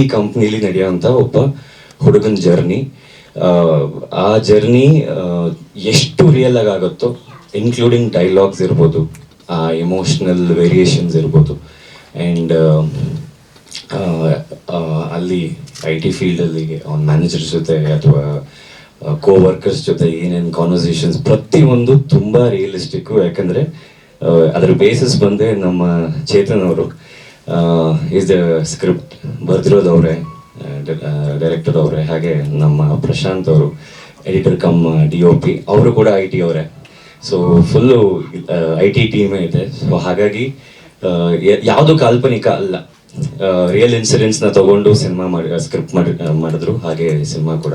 ಈ ಕಂಪ್ನಿಲಿ ನಡೆಯುವಂತ ಒಬ್ಬ ಹುಡುಗನ ಜರ್ನಿ ಆ ಜರ್ನಿ ಎಷ್ಟು ರಿಯಲ್ ಆಗಿ ಆಗುತ್ತೋ ಇನ್ಕ್ಲೂಡಿಂಗ್ ಡೈಲಾಗ್ಸ್ ಇರ್ಬೋದು, ಆ ಎಮೋಷನಲ್ ವೇರಿಯೇಷನ್ಸ್ ಇರ್ಬೋದು. ಆ್ಯಂಡ್ ಅಲ್ಲಿ ಐ ಟಿ ಫೀಲ್ಡಲ್ಲಿ ಅವ್ನ ಮ್ಯಾನೇಜರ್ ಜೊತೆ ಅಥವಾ ಕೋ ವರ್ಕರ್ಸ್ ಜೊತೆ ಏನೇನು ಕಾನ್ವರ್ಸೇಷನ್ಸ್ ಪ್ರತಿಯೊಂದು ತುಂಬ ರಿಯಲಿಸ್ಟಿಕ್ಕು ಯಾಕಂದರೆ ಅದ್ರ ಬೇಸಿಸ್ ಬಂದೇ ನಮ್ಮ ಚೇತನ್ ಅವರು. ಇಸ್ ದ ಸ್ಕ್ರಿಪ್ಟ್ ಬರೆದಿರೋದವ್ರೆ ಅವರೇ ಡೈರೆಕ್ಟರ್ ಅವರೇ ಹಾಗೆ ನಮ್ಮ ಪ್ರಶಾಂತ್ ಅವರು, editor cum D O P, ಅವರು ಕೂಡ ಐ ಟಿ ಅವರೇ. ಸೊ ಫುಲ್ಲು ಐ ಟಿ ಟೀಮೇ ಇದೆ. ಸೊ ಹಾಗಾಗಿ ಯಾವುದು ಕಾಲ್ಪನಿಕ ಅಲ್ಲ. ರಿಯಲ್ ಇನ್ಸಿಡೆಂಟ್ಸ್ನ ತಗೊಂಡು ಸಿನಿಮಾ ಮಾಡಿ ಸ್ಕ್ರಿಪ್ಟ್ ಮಾಡಿ ಮಾಡಿದ್ರು. ಹಾಗೆ ಸಿನಿಮಾ ಕೂಡ.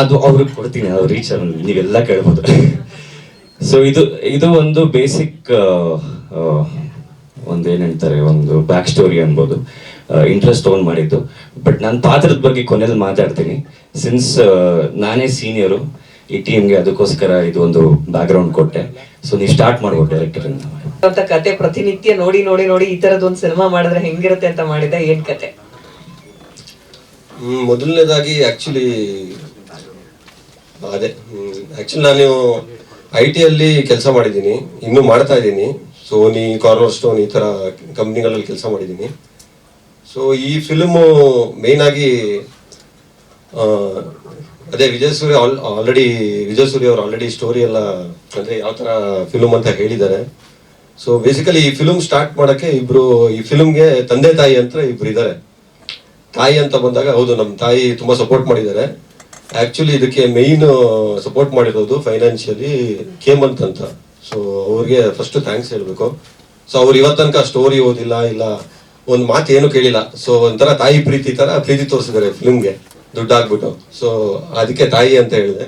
ಅದು ಅವ್ರಿಗೆ ಕೊಡ್ತೀನಿ, ಅವ್ರು ರೀಚ್ ನೀವೆಲ್ಲ ಕೇಳ್ಬೋದು. ಸೊ ಇದು ಇದು ಒಂದು ಬೇಸಿಕ್ ಒಂದು ಏನ್ ಹೇಳ್ತಾರೆ ಒಂದು ಬ್ಯಾಕ್ ಸ್ಟೋರಿ ಅನ್ಬೋದು. ಇಂಟ್ರೆಸ್ಟ್ ಓನ್ ಮಾಡಿದ್ದು. ಬಟ್ ನನ್ನ ಪಾತ್ರದ ಬಗ್ಗೆ ಕೊನೆಯಲ್ಲಿ ಮಾತಾಡ್ತೀನಿ. ಸಿನ್ಸ್ ನಾನೇ ಸೀನಿಯರು ಈ ಟೀಮ್ಗೆ ಅದಕ್ಕೋಸ್ಕರ ಇದು ಒಂದು ಬ್ಯಾಕ್ಗ್ರೌಂಡ್ ಕೊಟ್ಟೆ. ಸೊ ನೀವು ಸ್ಟಾರ್ಟ್ ಮಾಡ್ಬೋದು ಡೈರೆಕ್ಟರ್ ಅಂತ ಕತೆ ಪ್ರತಿನಿತ್ಯ ನೋಡಿ ನೋಡಿ ನೋಡಿ ಈ ತರದ್ ಒಂದು ಸಿನಿಮಾ ಮಾಡಿದ್ರೆ ಹೆಂಗಿರುತ್ತೆ ಅಂತ ಮಾಡಿದ ಏನ್ ಕತೆ? ಹ್ಮ್, ಮೊದಲನೇದಾಗಿ ಆಕ್ಚುಲಿ ಅದೇ ಆಕ್ಚುಲಿ ನಾನು ಐ ಟಿಯಲ್ಲಿ ಕೆಲಸ ಮಾಡಿದ್ದೀನಿ. ಇನ್ನೂ ಮಾಡ್ತಾ ಇದ್ದೀನಿ. ಸೋನಿ ಕಾರ್ನರ್ ಸ್ಟೋನ್ ಈ ಥರ ಕಂಪ್ನಿಗಳಲ್ಲಿ ಕೆಲಸ ಮಾಡಿದ್ದೀನಿ ಸೊ ಈ ಫಿಲ್ಮು ಮೇನ್ ಆಗಿ ಆ, ಅದೇ ವಿಜಯ ಸೂರ್ಯ ಆಲ್ ಆಲ್ರೆಡಿ ವಿಜಯ ಸೂರ್ಯ ಅವರು ಆಲ್ರೆಡಿ ಸ್ಟೋರಿ ಎಲ್ಲ ಅಂದರೆ ಯಾವ ಥರ ಫಿಲ್ಮ್ ಅಂತ ಹೇಳಿದ್ದಾರೆ. ಸೊ ಬೇಸಿಕಲಿ ಈ ಫಿಲ್ಮ್ ಸ್ಟಾರ್ಟ್ ಮಾಡೋಕ್ಕೆ ಇಬ್ರು ಈ ಫಿಲ್ಮ್ಗೆ ತಂದೆ ತಾಯಿ ಅಂತ ಇಬ್ರು ಇದ್ದಾರೆ. ತಾಯಿ ಅಂತ ಬಂದಾಗ ಹೌದು ನಮ್ಮ ತಾಯಿ ತುಂಬಾ ಸಪೋರ್ಟ್ ಮಾಡಿದ್ದಾರೆ. ಆಕ್ಚುಲಿ ಇದಕ್ಕೆ ಮೇಯ್ನ್ ಸಪೋರ್ಟ್ ಮಾಡಿರೋದು ಫೈನಾನ್ಷಿಯಲಿ ಕೇಮಂತ್ ಅಂತ. ಸೊ ಅವ್ರಿಗೆ ಫಸ್ಟ್ ಥ್ಯಾಂಕ್ಸ್ ಹೇಳಬೇಕು. ಸೊ ಅವ್ರು ಇವತ್ತನಕ ತನಕ ಸ್ಟೋರಿ ಓದಿಲ್ಲ, ಇಲ್ಲ, ಒಂದು ಮಾತು ಏನು ಕೇಳಿಲ್ಲ. ಸೊ ಒಂಥರ ತಾಯಿ ಪ್ರೀತಿ ತರ ಪ್ರೀತಿ ತೋರಿಸಿದ್ದಾರೆ ಫಿಲ್ಮ್ಗೆ ದುಡ್ಡು ಹಾಕ್ಬಿಟ್ಟು ಸೊ ಅದಕ್ಕೆ ತಾಯಿ ಅಂತ ಹೇಳಿದೆ.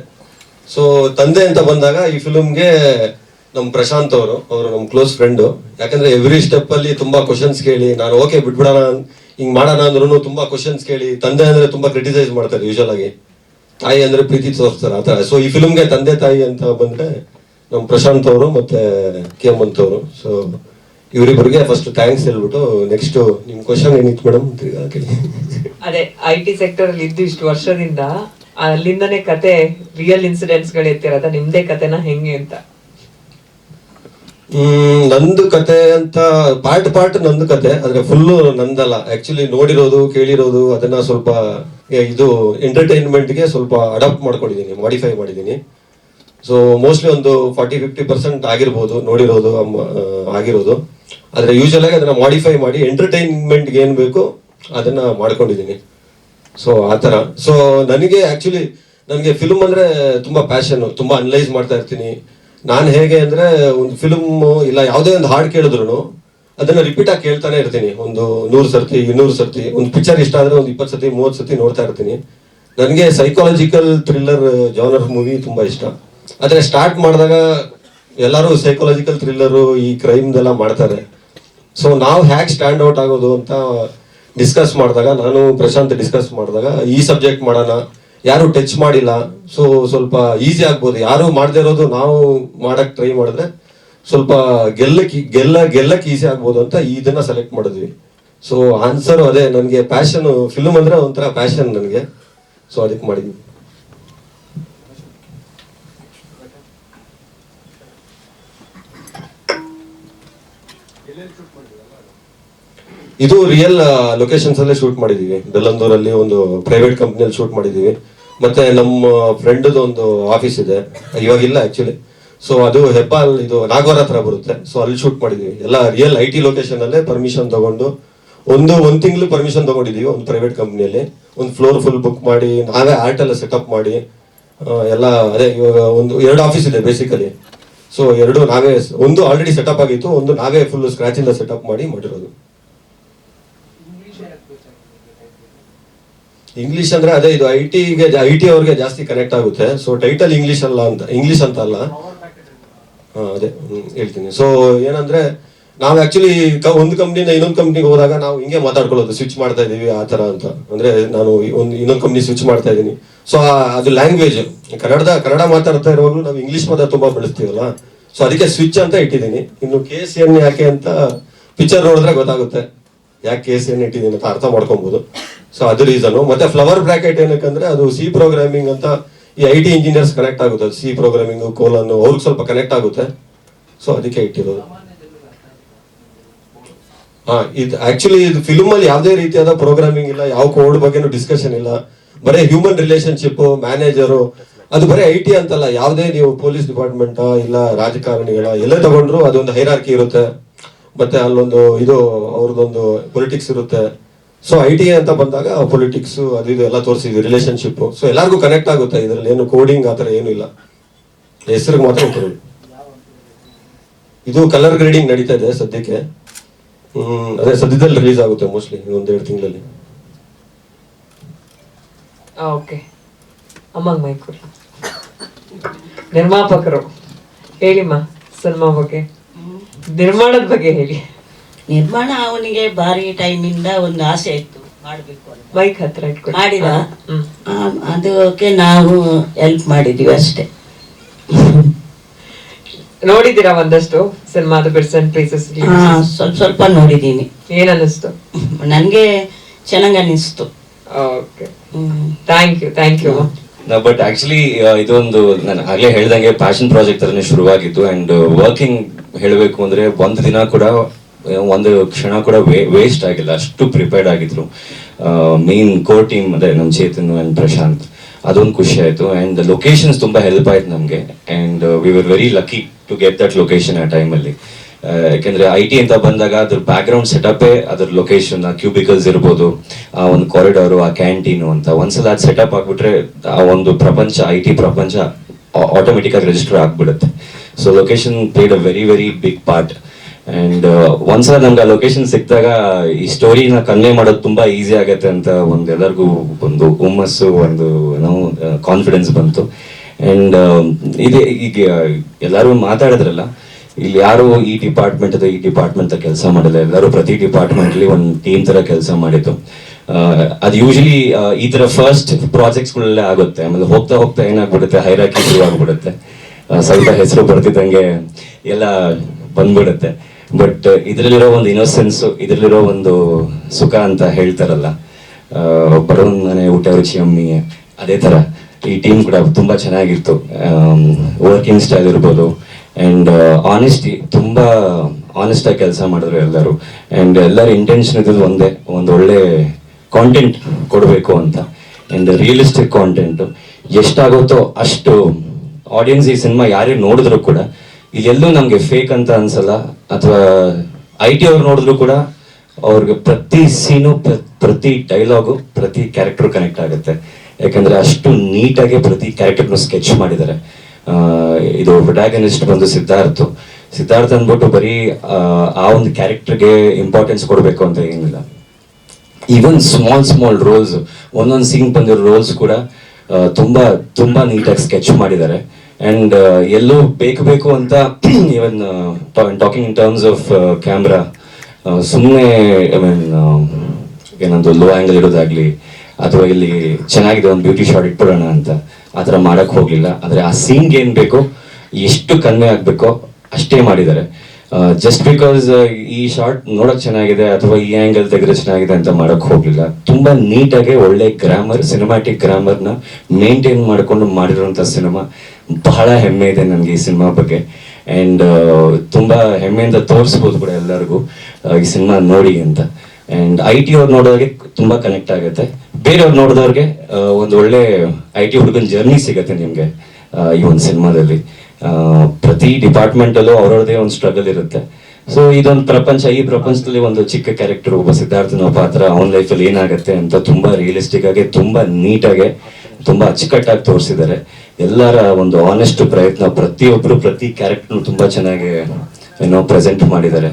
ಸೊ ತಂದೆ ಅಂತ ಬಂದಾಗ ಈ ಫಿಲ್ಮ್ಗೆ ನಮ್ಮ ಪ್ರಶಾಂತ್ ಅವರು ಅವರು ನಮ್ಮ ಕ್ಲೋಸ್ ಫ್ರೆಂಡು ಯಾಕಂದ್ರೆ ಎವ್ರಿ ಸ್ಟೆಪ್ ಅಲ್ಲಿ ತುಂಬಾ ಕ್ವಶನ್ಸ್ ಕೇಳಿ, ನಾನು ಓಕೆ ಬಿಟ್ಬಿಡೋಣ, ಹಿಂಗೆ ಮಾಡೋಣ ಅಂದ್ರೂ ತುಂಬಾ ಕ್ವಶನ್ಸ್ ಕೇಳಿ, ತಂದೆ ಅಂದ್ರೆ ತುಂಬಾ ಕ್ರಿಟಿಸೈಸ್ ಮಾಡ್ತಾರೆ ಯೂಶಲ್ ಆಗಿ. ತಾಯಿ ಅಂದ್ರೆ ಪ್ರೀತಿ ತೋರಿಸ್ತಾರೆ ಆತರ ಸೊ ಈ ಫಿಲ್ಮ್ಗೆ ತಂದೆ ತಾಯಿ ಅಂತ ಬಂದ್ರೆ ನಮ್ಮ ಪ್ರಶಾಂತ್ ಅವರು ಮತ್ತೆ ಕೇಮಂತ್ ಅವರು. ಸೊ ಇವರಿಬ್ಬರಿಗೆ ಫಸ್ಟ್ ಥ್ಯಾಂಕ್ಸ್ ಹೇಳ್ಬಿಟ್ಟು ನೆಕ್ಸ್ಟ್ ನಿಮ್ ಕ್ವಶನ್ ಏನಿತ್ತು ಮೇಡಮ್ ಕೇಳಿ. ಅದೇ ಐ ಟಿ ಸೆಕ್ಟರ್ ಅಲ್ಲಿ ಇದ್ದು ಇಷ್ಟು ವರ್ಷದಿಂದ ಅಲ್ಲಿಂದನೇ ಕತೆ ರಿಯಲ್ ಇನ್ಸಿಡೆಂಟ್ಸ್ಗಳು ಎತ್ತಿರೋದ ನಿಮ್ದೇ ಕತೆನ ಹೆಂಗೆ ಅಂತ? ಹ್ಮ್ ನಂದು ಕತೆ ಅಂತ ಪಾರ್ಟ್ ಪಾರ್ಟ್ ನಂದು ಕತೆ ಆದ್ರೆ ಫುಲ್ಲು ನಂದಲ್ಲ. ಆಕ್ಚುಲಿ ನೋಡಿರೋದು ಕೇಳಿರೋದು ಅದನ್ನ ಸ್ವಲ್ಪ ಇದು ಎಂಟರ್ಟೈನ್ಮೆಂಟ್ಗೆ ಸ್ವಲ್ಪ ಅಡಾಪ್ಟ್ ಮಾಡ್ಕೊಂಡಿದ್ದೀನಿ ಮಾಡಿಫೈ ಮಾಡಿದ್ದೀನಿ. ಸೊ ಮೋಸ್ಟ್ಲಿ ಒಂದು ಫಾರ್ಟಿ ಫಿಫ್ಟಿ ಪರ್ಸೆಂಟ್ ಆಗಿರ್ಬೋದು, ನೋಡಿರೋದು ಆಗಿರೋದು. ಆದರೆ ಯೂಶಲ್ ಆಗಿ ಅದನ್ನ ಮಾಡಿಫೈ ಮಾಡಿ ಎಂಟರ್ಟೈನ್ಮೆಂಟ್ಗೆ ಏನು ಬೇಕು, ಅದನ್ನ ಮಾಡ್ಕೊಂಡಿದ್ದೀನಿ. ಸೊ ಆ ಥರ. ಸೊ ನನಗೆ ಆ್ಯಕ್ಚುಲಿ ನನಗೆ ಫಿಲ್ಮ್ ಅಂದರೆ ತುಂಬ ಪ್ಯಾಷನ್ ತುಂಬ ಅನಲೈಸ್ ಮಾಡ್ತಾ ಇರ್ತೀನಿ. ನಾನು ಹೇಗೆ ಅಂದರೆ, ಒಂದು ಫಿಲ್ಮ್ ಇಲ್ಲ, ಯಾವುದೇ ಒಂದು ಹಾಡು ಕೇಳಿದ್ರು ಅದನ್ನ ರಿಪೀಟ್ ಆಗಿ ಕೇಳ್ತಾನೆ ಇರ್ತೀನಿ. ಒಂದು ನೂರು ಸರ್ತಿ, ಇನ್ನೂರು ಸರ್ತಿ, ಒಂದು ಪಿಕ್ಚರ್ ಇಷ್ಟ ಆದರೆ ಒಂದು ಇಪ್ಪತ್ತು ಸರ್ತಿ, ಮೂವತ್ತು ಸರ್ತಿ ನೋಡ್ತಾ ಇರ್ತೀನಿ. ನನಗೆ ಸೈಕಾಲಜಿಕಲ್ ಥ್ರಿಲ್ಲರ್ ಜಾನರ್ ಮೂವಿ ತುಂಬ ಇಷ್ಟ. ಆದ್ರೆ ಸ್ಟಾರ್ಟ್ ಮಾಡಿದಾಗ ಎಲ್ಲರೂ ಸೈಕೋಲಾಜಿಕಲ್ ಥ್ರಿಲ್ಲರು ಈ ಕ್ರೈಮ್ದೆಲ್ಲ ಮಾಡ್ತಾರೆ. ಸೊ ನಾವು ಹ್ಯಾಕ್ ಸ್ಟ್ಯಾಂಡ್ ಔಟ್ ಆಗೋದು ಅಂತ ಡಿಸ್ಕಸ್ ಮಾಡಿದಾಗ, ನಾನು ಪ್ರಶಾಂತ್ ಡಿಸ್ಕಸ್ ಮಾಡಿದಾಗ, ಈ ಸಬ್ಜೆಕ್ಟ್ ಮಾಡೋಣ, ಯಾರು ಟಚ್ ಮಾಡಿಲ್ಲ ಸೊ ಸ್ವಲ್ಪ ಈಸಿ ಆಗ್ಬೋದು. ಯಾರು ಮಾಡದೇ ಇರೋದು ನಾವು ಮಾಡಕ್ ಟ್ರೈ ಮಾಡಿದ್ರೆ ಸ್ವಲ್ಪ ಗೆಲ್ಲಕ್ಕೆ ಗೆಲ್ಲ ಗೆಲ್ಲಕ್ಕೆ ಈಸಿ ಆಗ್ಬೋದು ಅಂತ ಇದನ್ನ ಸೆಲೆಕ್ಟ್ ಮಾಡಿದ್ವಿ. ಸೊ ಆನ್ಸರ್ ಅದೇ, ನನಗೆ ಪ್ಯಾಷನ್ ಫಿಲ್ಮ್ ಅಂದ್ರೆ ಒಂಥರ ಪ್ಯಾಷನ್ ನನಗೆ. ಸೊ ಅದಕ್ಕೆ ಮಾಡಿದ್ವಿ. ಇದು ರಿಯಲ್ ಲೊಕೇಶನ್ಸ್ ಅಲ್ಲೇ ಶೂಟ್ ಮಾಡಿದೀವಿ ಬೆಲ್ಲಂದೂರಲ್ಲಿ ಒಂದು ಪ್ರೈವೇಟ್ ಕಂಪ್ನಿಯಲ್ಲಿ ಶೂಟ್ ಮಾಡಿದೀವಿ ಮತ್ತೆ ನಮ್ಮ ಫ್ರೆಂಡ್ ಒಂದು ಆಫೀಸ್ ಇದೆ. ಇವಾಗ ಇಲ್ಲ ಆಕ್ಚುಲಿ ಸೊ ಅದು ಹೆಬ್ಬಾಲ್, ಇದು ನಾಗವರ ಹತ್ರ ಬರುತ್ತೆ. ಸೊ ಅಲ್ಲಿ ಶೂಟ್ ಮಾಡಿದೀವಿ ಎಲ್ಲ ರಿಯಲ್ ಐ ಟಿ ಲೊಕೇಶನ್ ಅಲ್ಲೇ ಪರ್ಮಿಷನ್ ತಗೊಂಡು, ಒಂದು, ಒಂದ್ ತಿಂಗಳು ಪರ್ಮಿಷನ್ ತಗೊಂಡಿದೀವಿ ಒಂದು ಪ್ರೈವೇಟ್ ಕಂಪ್ನಿಯಲ್ಲಿ ಒಂದು ಫ್ಲೋರ್ ಫುಲ್ ಬುಕ್ ಮಾಡಿ, ನಾವೇ ಆರ್ಟ್ ಎಲ್ಲ ಸೆಟಪ್ ಮಾಡಿ ಎಲ್ಲ, ಅದೇ, ಇವಾಗ ಒಂದು ಎರಡು ಆಫೀಸ್ ಇದೆ ಬೇಸಿಕಲಿ ಸೊ ಎರಡು ನಾವೇ ಒಂದು ಆಲ್ರೆಡಿ ಸೆಟಪ್ ಆಗಿತ್ತು ಒಂದು ನಾವೇ ಫುಲ್ ಸ್ಕ್ರಾಚ್ ಇಂದ ಸೆಟಪ್ ಮಾಡಿ ಮಾಡಿರೋದು. ಇಂಗ್ಲಿಷ್ ಅಂದ್ರೆ ಅದೇ ಇದು ಐ ಟಿಗೆ ಐ ಟಿ ಅವ್ರಿಗೆ ಜಾಸ್ತಿ ಕನೆಕ್ಟ್ ಆಗುತ್ತೆ. ಸೊ ಟೈಟಲ್ ಇಂಗ್ಲಿಷ್ ಅಲ್ಲ ಅಂತ ಇಂಗ್ಲಿಷ್ ಅಂತ ಅಲ್ಲ. ಅದೇ ಹೇಳ್ತೀನಿ. ಸೊ ಏನಂದ್ರೆ ನಾವು ಆಕ್ಚುಲಿ ಒಂದು ಕಂಪ್ನಿಯಿಂದ ಇನ್ನೊಂದು ಕಂಪ್ನಿಗೆ ಹೋದಾಗ ನಾವು ಹಿಂಗೆ ಮಾತಾಡ್ಕೊಳ್ಳೋದು ಸ್ವಿಚ್ ಮಾಡ್ತಾ ಇದೀವಿ ಆ ಥರ ಅಂತ. ಅಂದ್ರೆ ನಾನು ಒಂದು ಇನ್ನೊಂದು ಕಂಪ್ನಿ ಸ್ವಿಚ್ ಮಾಡ್ತಾ ಇದ್ದೀನಿ ಸೊ ಅದು ಲ್ಯಾಂಗ್ವೇಜ್ ಕನ್ನಡದ, ಕನ್ನಡ ಮಾತಾಡ್ತಾ ಇರೋರು ನಾವು ಇಂಗ್ಲಿಷ್ ಪದ ತುಂಬಾ ಬಳಸ್ತೀವಲ್ಲ? ಸೊ ಅದಕ್ಕೆ ಸ್ವಿಚ್ ಅಂತ ಇಟ್ಟಿದ್ದೀನಿ. ಇನ್ನು ಕೆ ಸಿ ಎನ್ ಯಾಕೆ ಅಂತ ಪಿಕ್ಚರ್ ನೋಡಿದ್ರೆ ಗೊತ್ತಾಗುತ್ತೆ. ಯಾಕೆ ಕೆ ಸಿ ಎನ್ ಇಟ್ಟಿದ್ದೀನಿ ಅಂತ ಅರ್ಥ ಮಾಡ್ಕೊಬೋದು. ಸೊ ಅದು ರೀಸನು ಮತ್ತೆ ಫ್ಲವರ್ ಬ್ರಾಕೆಟ್ ಏನಕ್ಕಂದ್ರೆ ಅದು ಸಿ ಪ್ರೋಗ್ರಾಮಿಂಗ್ ಅಂತ ಈ ಐ ಟಿ ಇಂಜಿನಿಯರ್ಸ್ ಕನೆಕ್ಟ್ ಆಗುತ್ತೆ. ಸಿ ಪ್ರೋಗ್ರಾಮಿಂಗ್ ಕೋಲನ್ನು ಅವ್ರಿಗೆ ಸ್ವಲ್ಪ ಕನೆಕ್ಟ್ ಆಗುತ್ತೆ. ಸೊ ಅದಕ್ಕೆ ಇಟ್ಟಿರೋದು. ಹಾ, ಇದು ಆಕ್ಚುಲಿ ಇದು ಫಿಲ್ಮ್ ಅಲ್ಲಿ ಯಾವುದೇ ರೀತಿಯಾದ ಪ್ರೋಗ್ರಾಮಿಂಗ್ ಇಲ್ಲ, ಯಾವ ಕೋಡ್ ಬಗ್ಗೆನೂ ಡಿಸ್ಕಷನ್ ಇಲ್ಲ. ಬರೀ ಹ್ಯೂಮನ್ ರಿಲೇಶನ್ಶಿಪ್ ಮ್ಯಾನೇಜರು ಅದು ಬರೀ ಐ ಟಿ ಅಂತಲ್ಲ, ಯಾವುದೇ ನೀವು ಪೊಲೀಸ್ ಡಿಪಾರ್ಟ್ಮೆಂಟ್ ಇಲ್ಲ ರಾಜಕಾರಣಿಗಳ, ಎಲ್ಲೇ ತಗೊಂಡ್ರು ಅದೊಂದು ಹೈರಾರ್ಕಿ ಇರುತ್ತೆ. ಮತ್ತೆ ಅಲ್ಲೊಂದು ಇದು, ಅವ್ರದ್ದೊಂದು ಪೊಲಿಟಿಕ್ಸ್ ಇರುತ್ತೆ. ಸೊ ಐ ಟಿ ಅಂತ ಬಂದಾಗ ಪೊಲಿಟಿಕ್ಸ್ ಅದು ಇದು ಎಲ್ಲ ತೋರಿಸಿದ್ವಿ ರಿಲೇಶನ್ಶಿಪ್ ಸೊ ಎಲ್ಲರಿಗೂ ಕನೆಕ್ಟ್ ಆಗುತ್ತೆ, ಇದರಲ್ಲಿ ಏನು ಕೋಡಿಂಗ್ ಆ ಥರ ಏನೂ ಇಲ್ಲ. ಹೆಸರಿಗೆ ಮಾತ್ರ ಇದು ಕಲರ್ ಗ್ರೇಡಿಂಗ್ ನಡೀತಾ ಇದೆ ಸದ್ಯಕ್ಕೆ. ಅದೇ ಸದ್ಯದಲ್ಲಿ ರಿಲೀಸ್ ಆಗುತ್ತೆ ಮೋಸ್ಟ್ಲಿ ಒಂದು ಎರಡು ತಿಂಗಳಲ್ಲಿ. ಓಕೆ ಅಮ್ಮಂಗ್ ಮೈಕ್ ಕೊಡಿ ನಿರ್ಮಾಪಕರು. ಹೇಳಿಮ್ಮ ಸಿನಿಮಾ ಬಗ್ಗೆ ನಿರ್ಮಾಣದ ಬಗ್ಗೆ ಹೇಳಿ. ನಿರ್ಮಾಣ ಅವನಿಗೆ ಭಾರಿ ಟೈಮಿಂದ ಒಂದು ಆಸೆ ಇತ್ತು ಮಾಡಬೇಕು ಅಂತ. ಮೈಕ್ ಹತ್ರ ಇತ್ತು ಮಾಡಿದ? ಹ್ಮ್. ಅದಕ್ಕೆ ನಾವು ಹೆಲ್ಪ್ ಮಾಡಿದೀವಿ ಅಷ್ಟೇ. ನೋಡಿದ್ದೀರಾ ಒಂದಷ್ಟು ಸಿನಿಮಾದ ಬಿಡ್ಸ್ ಅಂಡ್ ಪ್ಲೇಸಸ್ ಸ್ವಲ್ಪ ಸ್ವಲ್ಪ ನೋಡಿದ್ದೀನಿ. ಏನ್ ಅನ್ನಿಸ್ತು ನನಗೆ ಚೆನ್ನಾಗಿ ಅನ್ನಿಸ್ತು okay thank you thank you but actually ಇದೊಂದು ನಾನು ಆಗ್ಲೇ ಹೇಳ್ದಂಗೆ ಪ್ಯಾಷನ್ ಪ್ರಾಜೆಕ್ಟ್ ತರನೇ ಶುರುವಾಗಿತ್ತು ಅಂಡ್ ವರ್ಕಿಂಗ್ ಹೇಳಬೇಕು ಅಂದ್ರೆ ಒಂದು ದಿನ ಕೂಡ ಒಂದು ಕ್ಷಣ ಕೂಡ ವೇಸ್ಟ್ ಆಗಿಲ್ಲ. ಅಷ್ಟು ಪ್ರಿಪೇರ್ಡ್ ಆಗಿದ್ರು. ಮೇನ್ ಕೋರ್ ಟೀಮ್ ಅಂದ್ರೆ ನಮ್ಮ ಚೇತನ್ ಅಂಡ್ ಪ್ರಶಾಂತ್. ಅದೊಂದು ಖುಷಿ ಆಯ್ತು. ಅಂಡ್ ಲೊಕೇಶನ್ಸ್ ತುಂಬಾ ಹೆಲ್ಪ್ ಆಯ್ತು ನಮಗೆ. And we were very lucky to get that location ಆ ಟೈಮಲ್ಲಿ ಯಾಕೆಂದ್ರೆ ಐ ಟಿ ಅಂತ ಬಂದಾಗ ಅದ್ರ ಬ್ಯಾಕ್ಗ್ರೌಂಡ್ ಗ್ರೌಂಡ್ ಸೆಟಪ್ ಅದ್ರ ಲೊಕೇಶನ್ ಆ ಕ್ಯೂಬಿಕಲ್ಸ್ ಇರ್ಬೋದು, ಆ ಒಂದು ಕಾರಿಡಾರು ಆ ಕ್ಯಾಂಟೀನು ಅಂತ. ಒಂದ್ಸಲ ಅದು ಸೆಟಪ್ ಆಗಿಬಿಟ್ರೆ ಆ ಒಂದು ಪ್ರಪಂಚ ಐ ಟಿ ಪ್ರಪಂಚ ಆಟೋಮೆಟಿಕ್ ಆಗಿ ರಿಜಿಸ್ಟರ್ ಆಗಿಬಿಡುತ್ತೆ. So location played a very very big part and ಒಂದ್ಸಲ ನಮ್ಗೆ ಆ ಲೊಕೇಶನ್ ಸಿಕ್ಕಿದಾಗ ಈ ಸ್ಟೋರಿನ ಕನ್ವೆ ಮಾಡೋದು ತುಂಬಾ ಈಸಿ ಆಗತ್ತೆ ಅಂತ ಒಂದು ಎಲ್ಲರಿಗೂ ಒಂದು ಹುಮ್ಮಸ್ಸು, ಒಂದು ಏನೋ ಕಾನ್ಫಿಡೆನ್ಸ್ ಬಂತು. ಅಂಡ್ ಇದೆ ಈಗ, ಎಲ್ಲರೂ ಮಾತಾಡಿದ್ರಲ್ಲ, ಇಲ್ಲಿ ಯಾರು ಈ ಡಿಪಾರ್ಟ್ಮೆಂಟ್ ಅಥವಾ ಈ ಡಿಪಾರ್ಟ್ಮೆಂಟ್ ಕೆಲಸ ಮಾಡಿಲ್ಲ, ಎಲ್ಲರೂ ಪ್ರತಿ ಡಿಪಾರ್ಟ್ಮೆಂಟ್ ಅಲ್ಲಿ ಒಂದು ಟೀಮ್ ತರ ಕೆಲಸ ಮಾಡಿತ್ತು ಅದು ಯೂಶಲಿ ಈ ತರ ಫಸ್ಟ್ ಪ್ರಾಜೆಕ್ಟ್ಸ್ ಗಳಲ್ಲೇ ಆಗುತ್ತೆ. ಆಮೇಲೆ ಹೋಗ್ತಾ ಹೋಗ್ತಾ ಏನಾಗ್ಬಿಡುತ್ತೆ ಹೈರಾಕಿ ಶುರು ಆಗ್ಬಿಡುತ್ತೆ ಸ್ವಲ್ಪ ಹೆಸರು ಬರ್ತಿದ್ದಂಗೆ ಎಲ್ಲ ಬಂದ್ಬಿಡುತ್ತೆ. ಬಟ್ ಇದರಲ್ಲಿರೋ ಒಂದು ಇನ್ನೋಸೆನ್ಸ್ ಇದರಲ್ಲಿರೋ ಒಂದು ಸುಖ ಅಂತ ಹೇಳ್ತಾರಲ್ಲ ಬರೋನ್ ಮನೆ ಊಟ ರುಚಿ ಅಮ್ಮಿ ಅದೇ ತರ ಈ ಟೀಮ್ ಕೂಡ ತುಂಬಾ ಚೆನ್ನಾಗಿತ್ತು. ವರ್ಕಿಂಗ್ ಸ್ಟೈಲ್ ಇರ್ಬೋದು ಅಂಡ್ ಆನೆಸ್ಟಿ ತುಂಬಾ ಆನೆಸ್ಟ್ ಆಗಿ ಕೆಲಸ ಮಾಡಿದ್ರು ಎಲ್ಲರೂ. ಅಂಡ್ ಎಲ್ಲರ ಇಂಟೆನ್ಷನ್ ಇದ್ದದ್ದು ಒಂದೇ, ಒಂದು ಒಳ್ಳೆ ಕಾಂಟೆಂಟ್ ಕೊಡಬೇಕು ಅಂತ. ಅಂಡ್ ರಿಯಲಿಸ್ಟಿಕ್ ಕಾಂಟೆಂಟ್ ಎಷ್ಟಾಗುತ್ತೋ ಅಷ್ಟು ಆಡಿಯನ್ಸ್ ಈ ಸಿನಿಮಾ ಯಾರೇ ನೋಡಿದ್ರು ಕೂಡ ಇದೆಲ್ಲೂ ನಮಗೆ ಫೇಕ್ ಅಂತ ಅನ್ಸಲ್ಲ. ಅಥವಾ ಐ ಟಿ ಅವ್ರು ನೋಡಿದ್ರು ಕೂಡ ಅವ್ರಿಗೆ ಪ್ರತಿ ಸೀನು ಪ್ರತಿ ಡೈಲಾಗು ಪ್ರತಿ ಕ್ಯಾರೆಕ್ಟರ್ ಕನೆಕ್ಟ್ ಆಗುತ್ತೆ. ಯಾಕಂದ್ರೆ ಅಷ್ಟು ನೀಟಾಗಿ ಪ್ರತಿ ಕ್ಯಾರೆಕ್ಟರ್ನು ಸ್ಕೆಚ್ ಮಾಡಿದ್ದಾರೆ. ಇದು ಪ್ರೊಟ್ಯಾಗನಿಸ್ಟ್ ಬಂದು ಸಿದ್ಧಾರ್ಥ್. ಸಿದ್ಧಾರ್ಥ ಅಂದ್ಬಿಟ್ಟು ಬರೀ ಆ, ಒಂದು ಕ್ಯಾರೆಕ್ಟರ್ಗೆ ಇಂಪಾರ್ಟೆನ್ಸ್ ಕೊಡಬೇಕು ಅಂತ ಏನಿಲ್ಲ. ಈವನ್ ಸ್ಮಾಲ್ ಸ್ಮಾಲ್ ರೋಲ್ಸ್ ಒಂದೊಂದು ಸೀನ್ ಬಂದಿರೋ ರೋಲ್ಸ್ ಕೂಡ ತುಂಬಾ ತುಂಬಾ ನೀಟಾಗಿ ಸ್ಕೆಚ್ ಮಾಡಿದ್ದಾರೆ. ಅಂಡ್ ಎಲ್ಲೂ ಬೇಕು ಬೇಕು ಅಂತ even talking in terms of camera ಸುಮ್ಮನೆ ಐ ಮೀನ್ ಏನೊಂದು ಲೋ ಆ್ಯಂಗಲ್ ಇಡೋದಾಗ್ಲಿ, ಅಥವಾ ಇಲ್ಲಿ ಚೆನ್ನಾಗಿದೆ ಒಂದು ಬ್ಯೂಟಿ ಶಾರ್ಟ್ ಇಟ್ಬಿಡೋಣ ಅಂತ ಆ ಥರ ಮಾಡೋಕ್ಕೆ ಹೋಗಲಿಲ್ಲ. ಆದರೆ ಆ ಸೀನ್ಗೆ ಏನು ಬೇಕೋ, ಎಷ್ಟು ಕನ್ವೆ ಆಗಬೇಕೋ ಅಷ್ಟೇ ಮಾಡಿದ್ದಾರೆ. ಜಸ್ಟ್ ಬಿಕಾಸ್ ಈ ಶಾರ್ಟ್ ನೋಡಕ್ ಚೆನ್ನಾಗಿದೆ ಅಥವಾ ಈ ಆಂಗಲ್ ತೆಗೆದ್ರೆ ಚೆನ್ನಾಗಿದೆ ಅಂತ ಮಾಡಕ್ ಹೋಗ್ಲಿಲ್ಲ. ತುಂಬಾ ನೀಟಾಗಿ ಒಳ್ಳೆ ಗ್ರಾಮರ್ ಸಿನಿಮಾಟಿಕ್ ಗ್ರಾಮರ್ನ ಮೇಂಟೈನ್ ಮಾಡ್ಕೊಂಡು ಮಾಡಿರುವಂತ ಸಿನಿಮಾ ಬಹಳ ಹೆಮ್ಮೆ ಇದೆ ನನಗೆ ಈ ಸಿನಿಮಾ ಬಗ್ಗೆ. ಅಂಡ್ ತುಂಬಾ ಹೆಮ್ಮೆಯಿಂದ ತೋರಿಸ್ಬೋದು ಕೂಡ ಎಲ್ಲರಿಗೂ ಈ ಸಿನಿಮಾ ನೋಡಿ ಅಂತ. ಅಂಡ್ ಐ ಟಿ ಅವ್ರು ನೋಡೋರಿಗೆ ತುಂಬಾ ಕನೆಕ್ಟ್ ಆಗುತ್ತೆ. ಬೇರೆಯವ್ರು ನೋಡಿದವ್ರಿಗೆ ಒಂದು ಒಳ್ಳೆ ಐ ಟಿ ಹುಡುಗನ ಜರ್ನಿ ಸಿಗುತ್ತೆ ನಿಮ್ಗೆ ಈ ಒಂದು ಸಿನಿಮಾದಲ್ಲಿ ಪ್ರತಿ ಡಿಪಾರ್ಟ್ಮೆಂಟ್ ಅಲ್ಲೂ ಅವ್ರವ್ರದೇ ಒಂದು ಸ್ಟ್ರಗಲ್ ಇರುತ್ತೆ. ಸೊ ಇದೊಂದು ಪ್ರಪಂಚ, ಈ ಪ್ರಪಂಚದಲ್ಲಿ ಒಂದು ಚಿಕ್ಕ ಕ್ಯಾರೆಕ್ಟರ್ ಒಬ್ಬ ಸಿದ್ಧಾರ್ಥನ ಪಾತ್ರ ಅವನ ಲೈಫಲ್ಲಿ ಏನಾಗುತ್ತೆ ಅಂತ ತುಂಬಾ ರಿಯಲಿಸ್ಟಿಕ್ ಆಗಿ, ತುಂಬಾ ನೀಟಾಗಿ ತುಂಬಾ ಅಚ್ಚುಕಟ್ಟಾಗಿ ತೋರಿಸಿದ್ದಾರೆ. ಎಲ್ಲರ ಒಂದು ಆನೆಸ್ಟ್ ಪ್ರಯತ್ನ ಪ್ರತಿಯೊಬ್ಬರು ಪ್ರತಿ ಕ್ಯಾರೆಕ್ಟರ್ ತುಂಬಾ ಚೆನ್ನಾಗಿ ಏನೋ ಪ್ರೆಸೆಂಟ್ ಮಾಡಿದ್ದಾರೆ.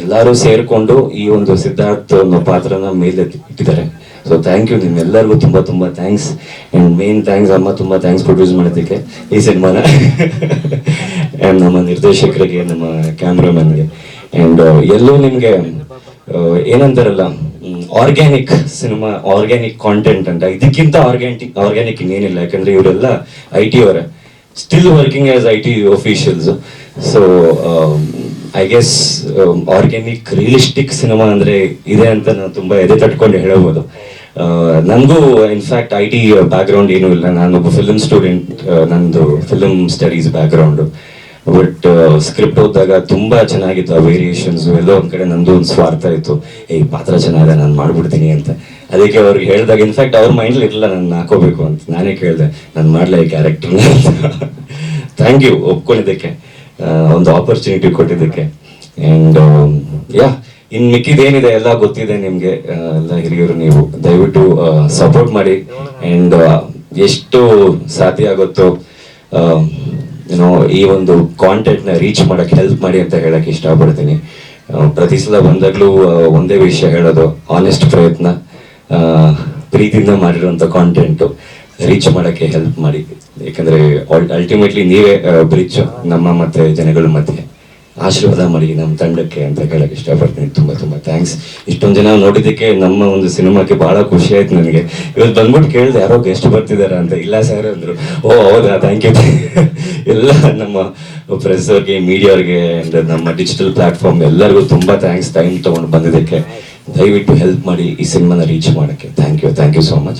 ಎಲ್ಲರೂ ಸೇರಿಕೊಂಡು ಈ ಒಂದು ಸಿದ್ಧಾರ್ಥ ಪಾತ್ರನ ಮೇಲೆ ಇಟ್ಟಿದ್ದಾರೆ. ಸೊ ಥ್ಯಾಂಕ್ ಯು ನಿಮ್ಮೆಲ್ಲರಿಗೂ ತುಂಬಾ ತುಂಬಾ ಥ್ಯಾಂಕ್ಸ್ ಅಂಡ್ ಮೇನ್ ಥ್ಯಾಂಕ್ಸ್ ಅಮ್ಮ ತುಂಬಾ ಥ್ಯಾಂಕ್ಸ್ ಪ್ರೊಡ್ಯೂಸ್ ಮಾಡೋದಕ್ಕೆ ಈ ಸಿನಿಮಾನ ಅಂಡ್ ನಮ್ಮ ನಿರ್ದೇಶಕರಿಗೆ, ನಮ್ಮ ಕ್ಯಾಮ್ರಾಮನ್ಗೆ ಅಂಡ್ ಎಲ್ಲೂ ನಿಮ್ಗೆ ಏನಂತಾರಲ್ಲ ಆರ್ಗ್ಯಾನಿಕ್ ಸಿನಿಮಾ ಆರ್ಗ್ಯಾನಿಕ್ ಕಾಂಟೆಂಟ್ ಅಂತ. ಇದಕ್ಕಿಂತ ಆರ್ಗ್ಯಾನಿಕ್ ಆರ್ಗ್ಯಾನಿಕ್ ಇನ್ನೇನಿಲ್ಲ. ಯಾಕಂದ್ರೆ ಇವರೆಲ್ಲ ಐ ಟಿ ಅವರೇ. Still working as I T officials so I guess organic realistic cinema ಅಂದ್ರೆ ಇದೆ ಅಂತ ನಾನು ತುಂಬಾ ಎದೆ ತಟ್ಕೊಂಡು ಹೇಳಬಹುದು ನನಗೂ ಇನ್ಫ್ಯಾಕ್ಟ್ ಐ ಟಿ ಬ್ಯಾಕ್ಗ್ರೌಂಡ್ ಏನೂ ಇಲ್ಲ. ನಾನೊಬ್ಬ ಫಿಲ್ಮ್ ಸ್ಟೂಡೆಂಟ್ ನಂದು film studies background but script ಓದಿದಾಗ ತುಂಬಾ ಚೆನ್ನಾಗಿತ್ತು ಆ ವೇರಿಯೇಷನ್ಸ್ ಎಲ್ಲೋ ಒಂದ್ ಕಡೆ ನಂದು ಒಂದು ಸ್ವಾರ್ಥ ಇತ್ತು. ಈ ಪಾತ್ರ ಚೆನ್ನಾಗಿದೆ, ನಾನು ಮಾಡ್ಬಿಡ್ತೀನಿ ಅಂತ. ಅದಕ್ಕೆ ಅವ್ರಿಗೆ ಹೇಳಿದಾಗ ಇನ್ಫ್ಯಾಕ್ಟ್ ಅವ್ರ ಮೈಂಡ್ಲಿ ಇರಲಿಲ್ಲ ನಾನು ಹಾಕೋಬೇಕು ಅಂತ. ನಾನೇ ಕೇಳಿದೆ, ನಾನು ಮಾಡಲ ಈ ಕ್ಯಾರೆಕ್ಟರ್ ಥ್ಯಾಂಕ್ ಯು ಒಪ್ಕೊಂಡಿದ್ದಕ್ಕೆ. ಒಂದು ಆಪರ್ಚುನಿಟಿ ಕೊಟ್ಟಿದ್ದಕ್ಕೆ. ಆ್ಯಂಡ್ ಯಾ ಇನ್ ಮಿಕ್ಕಿದೇನಿದೆ ಎಲ್ಲ ಗೊತ್ತಿದೆ ನಿಮಗೆ. ಎಲ್ಲ ಹಿರಿಯರು ನೀವು ದಯವಿಟ್ಟು ಸಪೋರ್ಟ್ ಮಾಡಿ. ಅಂಡ್ ಎಷ್ಟು ಸಾಧ್ಯ ಆಗುತ್ತೋ ಏನೋ ಈ ಒಂದು ಕಾಂಟೆಂಟ್ನ ರೀಚ್ ಮಾಡಕ್ ಹೆಲ್ಪ್ ಮಾಡಿ ಅಂತ ಹೇಳಕ್ ಇಷ್ಟಪಡ್ತೀನಿ. ಪ್ರತಿ ಸಲ ಬಂದಾಗ್ಲೂ ಒಂದೇ ವಿಷಯ ಹೇಳೋದು ಆನೆಸ್ಟ್ ಪ್ರಯತ್ನ ಪ್ರೀತಿಯಿಂದ ಮಾಡಿರುವಂತ ಕಾಂಟೆಂಟು ರೀಚ್ ಮಾಡಕ್ಕೆ ಹೆಲ್ಪ್ ಮಾಡಿ. ಯಾಕಂದ್ರೆ ಅಲ್ಟಿಮೇಟ್ಲಿ ನೀವೇ ಬ್ರಿಡ್ಜ್ ನಮ್ಮ ಮತ್ತೆ ಜನಗಳ ಮಧ್ಯೆ. ಆಶೀರ್ವಾದ ಮಾಡಿ ನಮ್ಮ ತಂಡಕ್ಕೆ ಅಂತ ಹೇಳಕ್ಕೆ ಇಷ್ಟಪಡ್ತೀನಿ. ತುಂಬಾ ತುಂಬಾ ಥ್ಯಾಂಕ್ಸ್ ಇಷ್ಟೊಂದು ಜನ ನೋಡಿದ್ದಕ್ಕೆ ನಮ್ಮ ಒಂದು ಸಿನಿಮಾಕ್ಕೆ ಬಹಳ ಖುಷಿ ಆಯ್ತು ನನಗೆ. ಇವತ್ತು ಬಂದ್ಬಿಟ್ಟು ಕೇಳಿದೆ, ಯಾರೋ ಗೆಸ್ಟ್ ಬರ್ತಿದಾರ ಅಂತ. ಇಲ್ಲ ಸರ್ ಅಂದರು. ಓ, ಹೌದಾ? ಥ್ಯಾಂಕ್ ಯು ಎಲ್ಲ ನಮ್ಮ ಪ್ರೆಸ್ ಅವ್ರಿಗೆ ಮೀಡಿಯಾವ್ರಿಗೆ ಅಂಡ್ ನಮ್ಮ ಡಿಜಿಟಲ್ ಪ್ಲಾಟ್ಫಾರ್ಮ್ ಎಲ್ಲರಿಗೂ ತುಂಬಾ ಥ್ಯಾಂಕ್ಸ್ ಟೈಮ್ ತಗೊಂಡು ಬಂದಿದ್ದಕ್ಕೆ ದಯವಿಟ್ಟು ಹೆಲ್ಪ್ ಮಾಡಿ ಈ ಸಿನಿಮಾನ ರೀಚ್ ಮಾಡಕ್ಕೆ. Thank you thank you so much